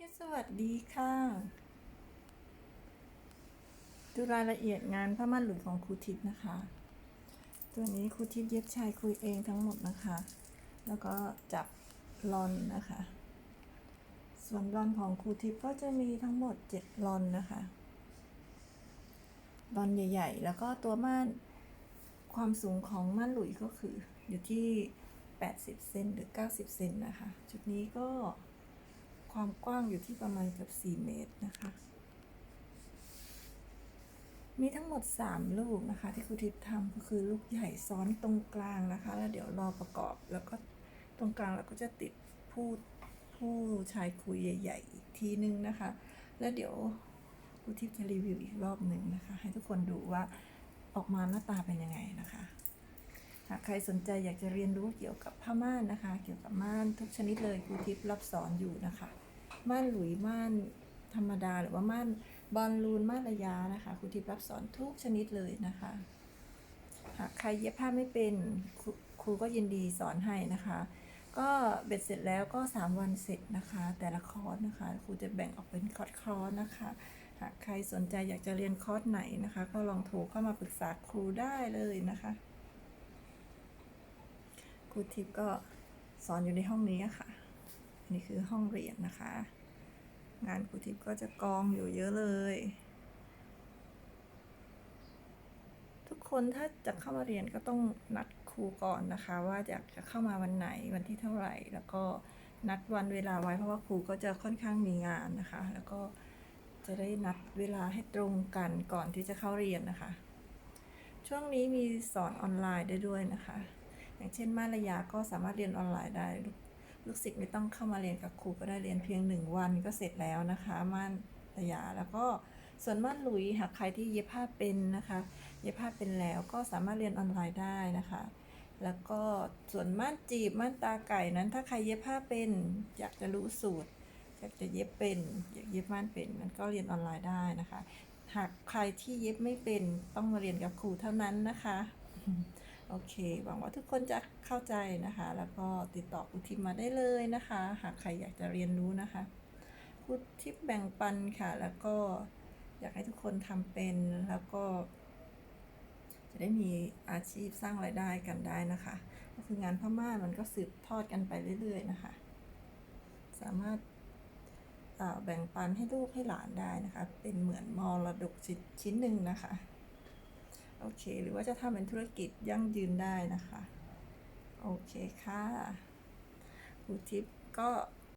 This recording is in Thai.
ที่สวัสดีค่ะ ดูรายละเอียดงานผ้าม่านหลุยของครูทิพย์นะคะ ตัวนี้ครูทิพย์เย็บชายคุยเองทั้งหมดนะคะ แล้วก็จับลอนนะคะ ส่วนลอนของครูทิพย์ก็จะมีทั้งหมดเจ็ดลอนนะคะลอนใหญ่ ๆ แล้วก็ตัวม่านความสูงของม่านหลุยก็คืออยู่ที่ 80 เซนหรือ 90 เซนนะคะ ชุดนี้ก็ ความกว้างอยู่ที่ประมาณกือบ4 เมตรนะคะ มีทั้งหมด 3 ลูกนะคะ ที่ครูทิพย์ทำก็คือลูกใหญ่ซ้อนตรงกลางนะคะ แล้วเดี๋ยวรอประกอบแล้วก็ตรงกลางเราก็จะติดผู้ผู้ชายคุยใหญ่ๆอีกทีนึงนะคะ แล้วเดี๋ยวครูทิพย์จะรีวิวอีกรอบหนึ่งนะคะ ให้ทุกคนดูว่าออกมาหน้าตาเป็นยังไงนะคะหากใครสนใจอยากจะเรียนรู้เกี่ยวกับผ้าม่านนะคะ เกี่ยวกับม่านทุกชนิดเลยครูทิพย์รับสอนอยู่นะคะ ม่านหลุยม่านธรรมดา หรือว่าม่านบอลลูนม่านระยะนะคะครูทิพย์รับสอนทุกชนิดเลยนะคะ หากใครเย็บผ้าไม่เป็นครูก็ยินดีสอนให้นะคะ ก็เบ็ดเสร็จแล้วก็ 3 วันเสร็จนะคะ แต่ละคอร์สนะคะครูจะแบ่งออกเป็นคอร์สคอร์สนะคะหากใครสนใจอยากจะเรียนคอร์สไหนนะคะ ก็ลองโทรเข้ามาปรึกษาครูได้เลยนะคะครูทิพย์ก็สอนอยู่ในห้องนี้ค่ะ อันนี้คือห้องเรียนนะคะ งานครูทิพย์ก็จะกองอยู่เยอะเลย ทุกคนถ้าจะเข้ามาเรียนก็ต้องนัดครูก่อนนะคะ ว่าอยากจะเข้ามาวันไหนวันที่เท่าไหร่ แล้วก็นัดวันเวลาไว้เพราะว่าครูก็จะค่อนข้างมีงานนะคะ แล้วก็จะได้นัดเวลาให้ตรงกันก่อนที่จะเข้าเรียนนะคะ ช่วงนี้มีสอนออนไลน์ได้ด้วยนะคะ อย่างเช่นมาระยาก็สามารถเรียนออนไลน์ได้ ลูกศิษย์ไม่ต้องเข้ามาเรียนกับครูก็ได้เรียนเพียงหนึ่งวันก็เสร็จแล้วนะคะม่านระยาแล้วก็ส่วนม่านหลุยหากใครที่เย็บผ้าเป็นนะคะ เย็บผ้าเป็นแล้วก็สามารถเรียนออนไลน์ได้นะคะ แล้วก็ส่วนม่านจีบม่านตาไก่นั้นถ้าใครเย็บผ้าเป็น อยากจะรู้สูตรอยากจะเย็บเป็นอยากเย็บม่านเป็นมันก็เรียนออนไลน์ได้นะคะ หากใครที่เย็บไม่เป็นต้องมาเรียนกับครูเท่านั้นนะคะ โอเค หวังว่าทุกคนจะเข้าใจนะคะ แล้วก็ติดต่อครูทิพย์มาได้เลยนะคะ หากใครอยากจะเรียนรู้นะคะครูทิพย์แบ่งปันค่ะ แล้วก็อยากให้ทุกคนทำเป็นแล้วก็ จะได้มีอาชีพสร้างรายได้กันได้นะคะ ก็คืองานพม่ามันก็สืบทอดกันไปเรื่อยๆนะคะ สามารถแบ่งปันให้ลูกให้หลานได้นะคะ เป็นเหมือนมรดกชิ้นหนึ่งนะคะ โอเค หรือว่าจะทำเป็นธุรกิจยั่งยืนได้นะคะ โอเคค่ะครูทิพย์ก็